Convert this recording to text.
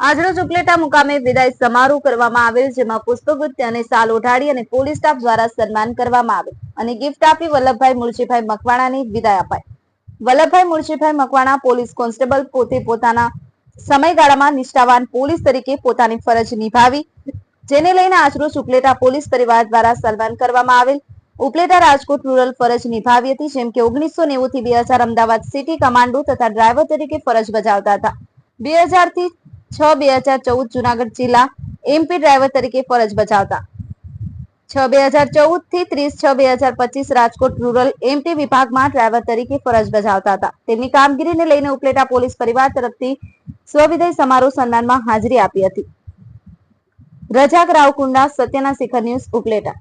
આજરોજ ઉપલેટા મુકામે વિદાય સમારોહ કરવામાં આવેલ, જેમાં પુષ્પગુત્ય અને સાલ ઓઢાડી અને પોલીસ સ્ટાફ દ્વારા સન્માન કરવામાં આવેલ અને ગિફ્ટ આપી વલ્લભભાઈ મુળજીભાઈ મકવાણાની વિદાય અપાઈ વલ્લભભાઈ મુળજીભાઈ મકવાણા પોલીસ કોન્સ્ટેબલ પોતે પોતાના સમયગાળામાં નિષ્ઠાવાન પોલીસ તરીકે પોતાની ફરજ નિભાવી, જેને લઈને આજરોજ ઉપલેટા પોલીસ પરિવાર દ્વારા સન્માન કરવામાં આવેલ. ઉપલેટા રાજકોટ રૂરલ ફરજ નિભાવી હતી, જેમ કે ઓગણીસો નેવું થી બે હજાર અમદાવાદ સિટી કમાન્ડો તથા ડ્રાઈવર તરીકે ફરજ બજાવતા હતા. બે હજારથી છ, બે હજાર ચૌદ જુનાગઢ જિલ્લા એમપી ડ્રાઈવર તરીકે ફરજ બજાવતા. છ, બે હજાર ચૌદથી ત્રીસ, છ, બે હજાર પચીસ રાજકોટ રૂરલ એમટી વિભાગમાં ડ્રાઈવર તરીકે ફરજ બજાવતા હતા. તેમની કામગીરીને લઈને ઉપલેટા પોલીસ પરિવાર તરફથી સ્વવિદાય સમારોહ સન્માનમાં હાજરી આપી હતી. રજાક રાવકુંડા, સત્યના શિખર ન્યૂઝ ઉપલેટા.